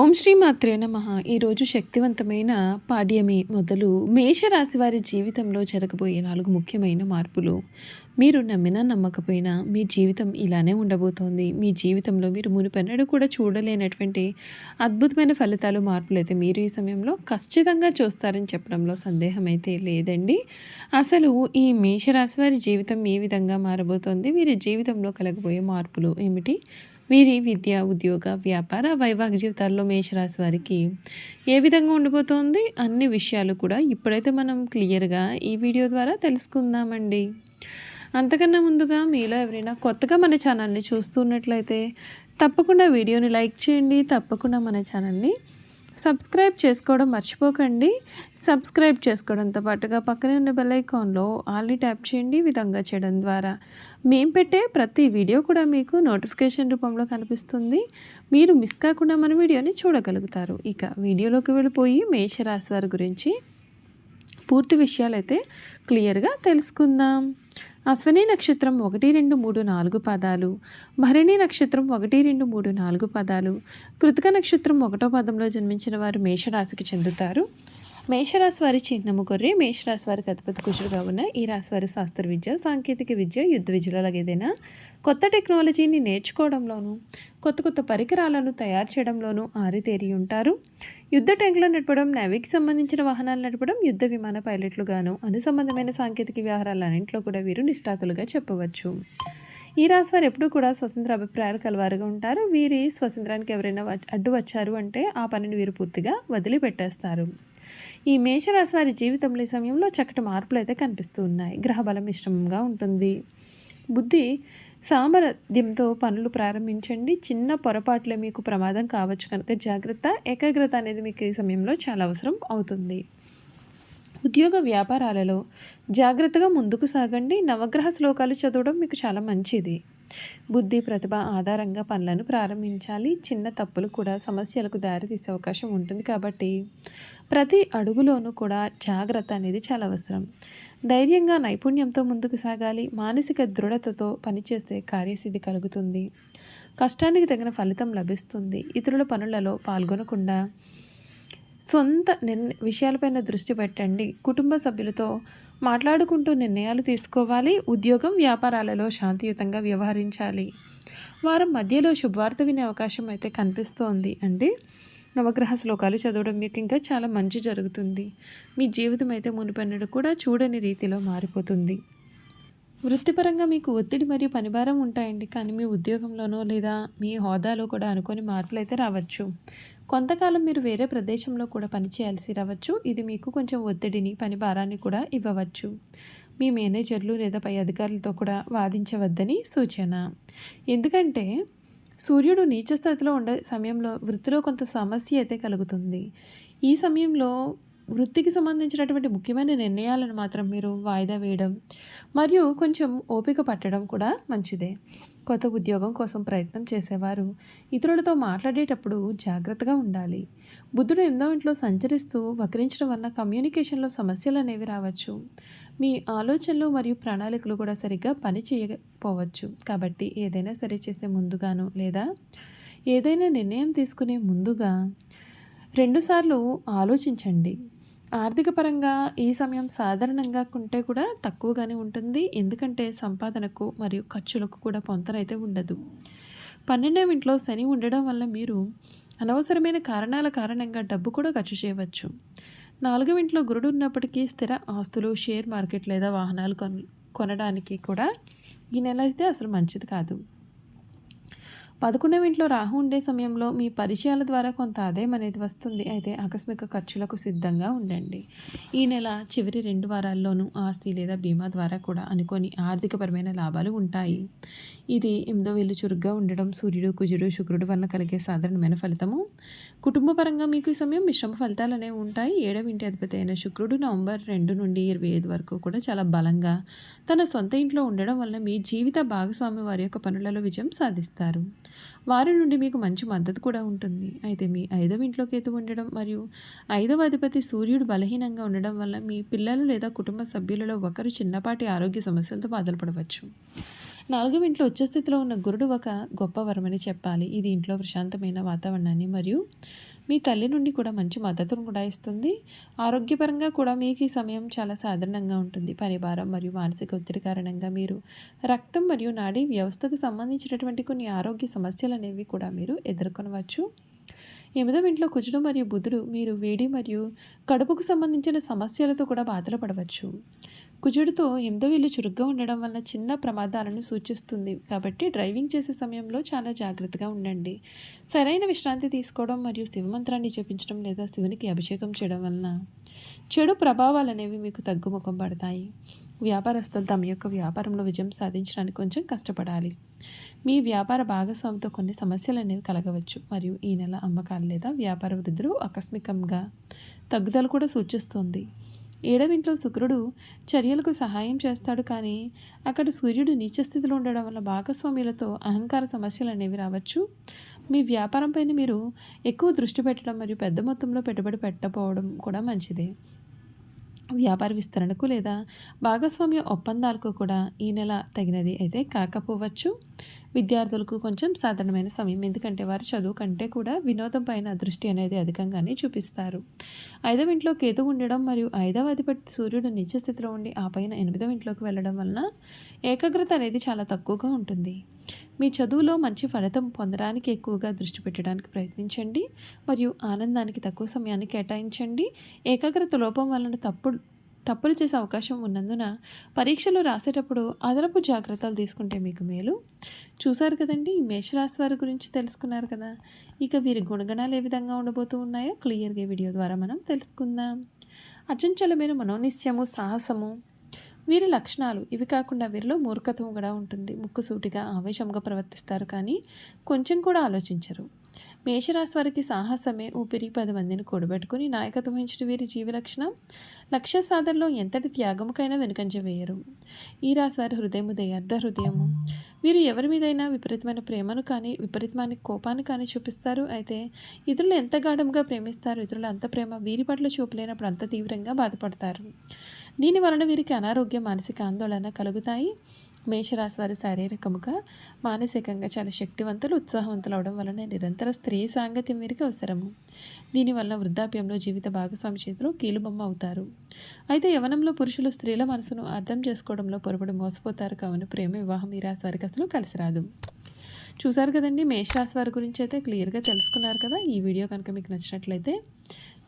ఓం శ్రీ మాత్రే నమ. ఈరోజు శక్తివంతమైన పాడ్యమి మొదలు మేషరాశి వారి జీవితంలో జరగబోయే నాలుగు ముఖ్యమైన మార్పులు. మీరు నమ్మినా నమ్మకపోయినా మీ జీవితం ఇలానే ఉండబోతోంది. మీ జీవితంలో మీరు మునిపెన్నడూ కూడా చూడలేనటువంటి అద్భుతమైన ఫలితాలు మార్పులు అయితే మీరు ఈ సమయంలో ఖచ్చితంగా చూస్తారని చెప్పడంలో సందేహం అయితే లేదండి. అసలు ఈ మేషరాశి వారి జీవితం ఏ విధంగా మారబోతోంది? వీరి జీవితంలో కలగబోయే మార్పులు ఏమిటి? వీరి విద్య ఉద్యోగ వ్యాపార వైవాహిక జీవితాల్లో మేషరాశి వారికి ఏ విధంగా ఉండిపోతుంది అన్ని విషయాలు కూడా ఇప్పుడైతే మనం క్లియర్గా ఈ వీడియో ద్వారా తెలుసుకుందామండి. అంతకన్నా ముందుగా మీలో ఎవరైనా కొత్తగా మన ఛానల్ని చూస్తున్నట్లయితే తప్పకుండా వీడియోని లైక్ చేయండి తప్పకుండా మన ఛానల్ని సబ్స్క్రైబ్ చేసుకోవడం మర్చిపోకండి. సబ్స్క్రైబ్ చేసుకోవడంతో పాటుగా పక్కనే ఉన్న బెల్ ఐకాన్లో ఆల్ని ట్యాప్ చేయండి విధంగా చేయడం ద్వారా. మేము పెట్టే ప్రతి వీడియో కూడా మీకు నోటిఫికేషన్ రూపంలో కనిపిస్తుంది. మీరు మిస్ కాకుండా మన వీడియోని చూడగలుగుతారు. ఇక వీడియోలోకి వెళ్ళిపోయి మేషరాశి వారి గురించి పూర్తి విషయాలైతే క్లియర్గా తెలుసుకుందాం. అశ్వని నక్షత్రం ఒకటి రెండు మూడు నాలుగు పదాలు. భరణి నక్షత్రం ఒకటి రెండు మూడు నాలుగు పదాలు. కృతిక నక్షత్రం ఒకటో పదంలో జన్మించిన వారు మేషరాశికి చెందుతారు. మేషరాశి వారి చిహ్నము కొర్రి మేషరాశి వారికి అధిపతి కుషుడుగా ఉన్న ఈ రాశి వారి శాస్త్ర విద్య సాంకేతిక విద్య యుద్ధ విద్యలో ఏదైనా కొత్త టెక్నాలజీని నేర్చుకోవడంలోనూ కొత్త కొత్త పరికరాలను తయారు చేయడంలోనూ ఆరితేరి ఉంటారు. యుద్ధ ట్యాంకులు నడపడం నేవీకి సంబంధించిన వాహనాలు నడపడం యుద్ధ విమాన పైలట్లుగాను అనుసంబంధమైన సాంకేతిక వ్యవహారాలన్నింటిలో కూడా వీరు నిష్ఠాతులుగా చెప్పవచ్చు. ఈ రాశి వారు ఎప్పుడూ కూడా స్వతంత్ర అభిప్రాయాలు కలవారుగా ఉంటారు. వీరి స్వతంత్రానికి ఎవరైనా అడ్డు వచ్చారు అంటే ఆ పనిని వీరు పూర్తిగా వదిలిపెట్టేస్తారు. ఈ మేషరాశి వారి జీవితంలో ఈ సమయంలో చక్కటి మార్పులు అయితే కనిపిస్తూ ఉన్నాయి. గ్రహబలం మిశ్రమంగా ఉంటుంది. బుద్ధి సామర్థ్యంతో పనులు ప్రారంభించండి. చిన్న పొరపాట్లే మీకు ప్రమాదం కావచ్చు కనుక జాగ్రత్త ఏకాగ్రత అనేది మీకు ఈ సమయంలో చాలా అవసరం అవుతుంది. ఉద్యోగ వ్యాపారాలలో జాగ్రత్తగా ముందుకు సాగండి. నవగ్రహ శ్లోకాలు చదవడం మీకు చాలా మంచిది. బుద్ధి ప్రతిభ ఆధారంగా పనులను ప్రారంభించాలి. చిన్న తప్పులు కూడా సమస్యలకు దారితీసే అవకాశం ఉంటుంది కాబట్టి ప్రతి అడుగులోనూ కూడా జాగ్రత్త అనేది చాలా అవసరం. ధైర్యంగా నైపుణ్యంతో ముందుకు సాగాలి. మానసిక దృఢతతో పనిచేస్తే కార్యసిద్ధి కలుగుతుంది. కష్టానికి తగిన ఫలితం లభిస్తుంది. ఇతరుల పనులలో పాల్గొనకుండా సొంత నిర్ణ విషయాలపైన దృష్టి పెట్టండి. కుటుంబ సభ్యులతో మాట్లాడుకుంటూ నిర్ణయాలు తీసుకోవాలి. ఉద్యోగం వ్యాపారాలలో శాంతియుతంగా వ్యవహరించాలి. వారం మధ్యలో శుభవార్త వినే అవకాశం అయితే కనిపిస్తోంది. అండి నవగ్రహ శ్లోకాలు చదవడం మీకు ఇంకా చాలా మంచి జరుగుతుంది. మీ జీవితం అయితే మునుపెన్నడు కూడా చూడని రీతిలో మారిపోతుంది. వృత్తిపరంగా మీకు ఒత్తిడి మరియు పనిభారం ఉంటాయండి. కానీ మీ ఉద్యోగంలోనో లేదా మీ హోదాలో కూడా అనుకోని మార్పులు అయితే రావచ్చు. కొంతకాలం మీరు వేరే ప్రదేశంలో కూడా పనిచేయాల్సి రావచ్చు. ఇది మీకు కొంచెం ఒత్తిడిని పని భారాన్ని కూడా ఇవ్వవచ్చు. మీ మేనేజర్లు లేదా పై అధికారులతో కూడా వాదించవద్దని సూచన. ఎందుకంటే సూర్యుడు నీచ స్థితిలో ఉండే సమయంలో వృత్తిలో కొంత సమస్య అయితే కలుగుతుంది. ఈ సమయంలో వృత్తికి సంబంధించినటువంటి ముఖ్యమైన నిర్ణయాలను మాత్రం మీరు వాయిదా వేయడం మరియు కొంచెం ఓపిక పట్టడం కూడా మంచిదే. కొత్త ఉద్యోగం కోసం ప్రయత్నం చేసేవారు ఇతరులతో మాట్లాడేటప్పుడు జాగ్రత్తగా ఉండాలి. బుద్ధుడు ఎనిమిదో ఇంట్లో సంచరిస్తూ వక్రించడం వల్ల కమ్యూనికేషన్లో సమస్యలు అనేవి రావచ్చు. మీ ఆలోచనలు మరియు ప్రణాళికలు కూడా సరిగ్గా పని చేయకపోవచ్చు. కాబట్టి ఏదైనా సరి చేసే ముందుగాను లేదా ఏదైనా నిర్ణయం తీసుకునే ముందుగా రెండుసార్లు ఆలోచించండి. ఆర్థిక పరంగా ఈ సమయం సాధారణంగా ఉంటే కూడా తక్కువగానే ఉంటుంది. ఎందుకంటే సంపాదనకు మరియు ఖర్చులకు కూడా పొంతనైతే ఉండదు. పన్నెండవ ఇంట్లో శని ఉండడం వల్ల మీరు అనవసరమైన కారణాల కారణంగా డబ్బు కూడా ఖర్చు చేయవచ్చు. నాలుగవ ఇంట్లో గురుడు ఉన్నప్పటికీ స్థిర ఆస్తులు షేర్ మార్కెట్ లేదా వాహనాలు కొనడానికి కూడా ఈ నెల అయితే అసలు మంచిది కాదు. పదకొండవ ఇంట్లో రాహు ఉండే సమయంలో మీ పరిచయాల ద్వారా కొంత ఆదాయం అనేది వస్తుంది. అయితే ఆకస్మిక ఖర్చులకు సిద్ధంగా ఉండండి. ఈ నెల చివరి రెండు వారాల్లోనూ ఆస్తి లేదా బీమా ద్వారా కూడా అనుకోని ఆర్థికపరమైన లాభాలు ఉంటాయి. ఇది ఎనిమిదో వేలు చురుగ్గా ఉండడం సూర్యుడు కుజుడు శుక్రుడు వలన కలిగే సాధారణమైన ఫలితము. కుటుంబపరంగా మీకు ఈ సమయం మిశ్రమ ఫలితాలు అనేవి ఉంటాయి. ఏడవ ఇంటి అధిపతి అయిన శుక్రుడు నవంబర్ రెండు నుండి ఇరవై ఐదు వరకు కూడా చాలా బలంగా తన సొంత ఇంట్లో ఉండడం వల్ల మీ జీవిత భాగస్వామి వారి యొక్క పనులలో విజయం సాధిస్తారు. వారి నుండి మీకు మంచి మద్దతు కూడా ఉంటుంది. అయితే మీ ఐదవ ఇంట్లో కేతు ఉండడం మరియు ఐదవ అధిపతి సూర్యుడు బలహీనంగా ఉండడం వల్ల మీ పిల్లలు లేదా కుటుంబ సభ్యులలో ఒకరు చిన్నపాటి ఆరోగ్య సమస్యలతో బాధలు పడవచ్చు. నాలుగవ ఇంట్లో ఉచ్చస్థితిలో ఉన్న గురుడు ఒక గొప్ప వరమని చెప్పాలి. ఇది ఇంట్లో ప్రశాంతమైన వాతావరణాన్ని మరియు మీ తల్లి నుండి కూడా మంచి మద్దతును కూడా ఇస్తుంది. ఆరోగ్యపరంగా కూడా మీకు ఈ సమయం చాలా సాధారణంగా ఉంటుంది. పరిభారం మరియు మానసిక ఒత్తిడి కారణంగా మీరు రక్తం మరియు నాడీ వ్యవస్థకు సంబంధించినటువంటి కొన్ని ఆరోగ్య సమస్యలు అనేవి కూడా మీరు ఎదుర్కొనవచ్చు. ఎనిమిదవ ఇంట్లో కుజుడు మరియు బుధుడు మీరు వేడి మరియు కడుపుకు సంబంధించిన సమస్యలతో కూడా బాధలు పడవచ్చు కుజుడితో ఎనిమిదవ ఇల్లు చురుగ్గా ఉండడం వల్ల చిన్న ప్రమాదాలను సూచిస్తుంది. కాబట్టి డ్రైవింగ్ చేసే సమయంలో చాలా జాగ్రత్తగా ఉండండి. సరైన విశ్రాంతి తీసుకోవడం మరియు శివమంత్రాన్ని జపించడం లేదా శివునికి అభిషేకం చేయడం వలన చెడు ప్రభావాలు అనేవి మీకు తగ్గుముఖం పడతాయి. వ్యాపారస్తులు తమ యొక్క వ్యాపారంలో విజయం సాధించడానికి కొంచెం కష్టపడాలి. మీ వ్యాపార భాగస్వామితో కొన్ని సమస్యలు అనేవి కలగవచ్చు. మరియు ఈ నెల అమ్మకాలు లేదా వ్యాపార వృద్ధులు ఆకస్మికంగా తగ్గుదల కూడా సూచిస్తుంది. ఏడవింట్లో శుక్రుడు చర్యలకు సహాయం చేస్తాడు. కానీ అక్కడ సూర్యుడు నీచ స్థితిలో ఉండడం వల్ల భాగస్వామ్యులతో అహంకార సమస్యలు అనేవి రావచ్చు. మీ వ్యాపారంపైన మీరు ఎక్కువ దృష్టి పెట్టడం మరియు పెద్ద మొత్తంలో పెట్టుబడి పెట్టకపోవడం కూడా మంచిదే. వ్యాపార విస్తరణకు లేదా భాగస్వామ్య ఒప్పందాలకు కూడా ఈ నెల తగినది అయితే కాకపోవచ్చు. విద్యార్థులకు కొంచెం సాధారణమైన సమయం. ఎందుకంటే వారు చదువు కంటే కూడా వినోదం పైన దృష్టి అనేది అధికంగానే చూపిస్తారు. ఐదవ ఇంట్లో కేతు ఉండడం మరియు ఐదవ అధిపతి సూర్యుడు నిత్య స్థితిలో ఉండి ఆ పైన ఎనిమిదవ ఇంట్లోకి వెళ్ళడం వలన ఏకాగ్రత అనేది చాలా తక్కువగా ఉంటుంది. మీ చదువులో మంచి ఫలితం పొందడానికి ఎక్కువగా దృష్టి పెట్టడానికి ప్రయత్నించండి మరియు ఆనందానికి తక్కువ సమయాన్ని కేటాయించండి. ఏకాగ్రత లోపం వలన తప్పుడు తప్పులు చేసే అవకాశం ఉన్నందున పరీక్షలు రాసేటప్పుడు అదనపు జాగ్రత్తలు తీసుకుంటే మీకు మేలు. చూశారు కదండి మేషరాశి వారి గురించి తెలుసుకున్నారు కదా. ఇక వీరి గుణగణాలు ఏ విధంగా ఉండబోతూ ఉన్నాయో క్లియర్గా వీడియో ద్వారా మనం తెలుసుకుందాం. అచంచలమైన మనోనిశ్చయము సాహసము వీరి లక్షణాలు ఇవి కాకుండా వీరిలో మూర్ఖత్వం కూడా ఉంటుంది. ముక్కుసూటిగా ఆవేశంగా ప్రవర్తిస్తారు కానీ కొంచెం కూడా ఆలోచించరు. మేషరాశి వారికి సాహసమే ఊపిరి పది మందిని కూడబెట్టుకుని నాయకత్వం వహించిన వీరి జీవలక్షణం. లక్ష్య సాధనలో ఎంతటి త్యాగముకైనా వెనుకంజ వేయరు. ఈ రాశి వారి హృదయము దయార్థ హృదయము. వీరు ఎవరి మీదైనా విపరీతమైన ప్రేమను కానీ విపరీతమైన కోపాన్ని కానీ చూపిస్తారు. అయితే ఇతరులు ఎంత గాఢంగా ప్రేమిస్తారు ఇతరులు అంత ప్రేమ వీరి పట్ల చూపలేనప్పుడు అంత తీవ్రంగా బాధపడతారు. దీని వలన వీరికి అనారోగ్య మానసిక ఆందోళన కలుగుతాయి. మేషరాశి వారు శారీరకముగా మానసికంగా చాలా శక్తివంతులు ఉత్సాహవంతులు అవడం వలన నిరంతర స్త్రీ సాంగత్యం వీరికి అవసరము. దీనివల్ల వృద్ధాప్యంలో జీవిత భాగస్వామి చేతిలో కీలుబొమ్మ అవుతారు. అయితే యవనంలో పురుషులు స్త్రీల మనసును అర్థం చేసుకోవడంలో పొరపడి మోసపోతారు. కావున ప్రేమ వివాహం ఈ రాశి వారికి అసలు కలిసి రాదు చూసారు కదండి మేషరాశి వారి గురించి అయితే క్లియర్గా తెలుసుకున్నారు కదా. ఈ వీడియో కనుక మీకు నచ్చినట్లయితే